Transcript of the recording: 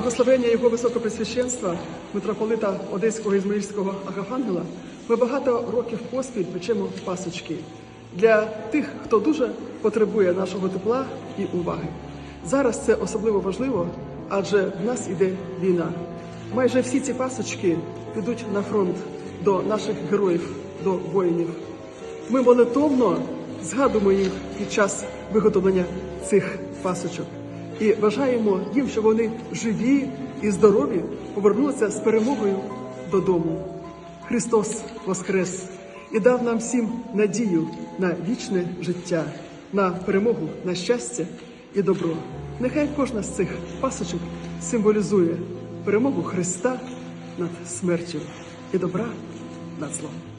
благословення його високопресвященства, митрополита Одеського Ізмаїльського Агафангела, ми багато років поспіль печемо пасочки для тих, хто дуже потребує нашого тепла і уваги. Зараз це особливо важливо, адже в нас іде війна. Майже всі ці пасочки підуть на фронт до наших героїв, до воїнів. Ми молитовно згадуємо їх під час виготовлення цих пасочок і бажаємо їм, щоб вони живі і здорові повернулися з перемогою додому. Христос Воскрес і дав нам всім надію на вічне життя, на перемогу, на щастя і добро. Нехай кожна з цих пасочок символізує перемогу Христа над смертю і добра над злом.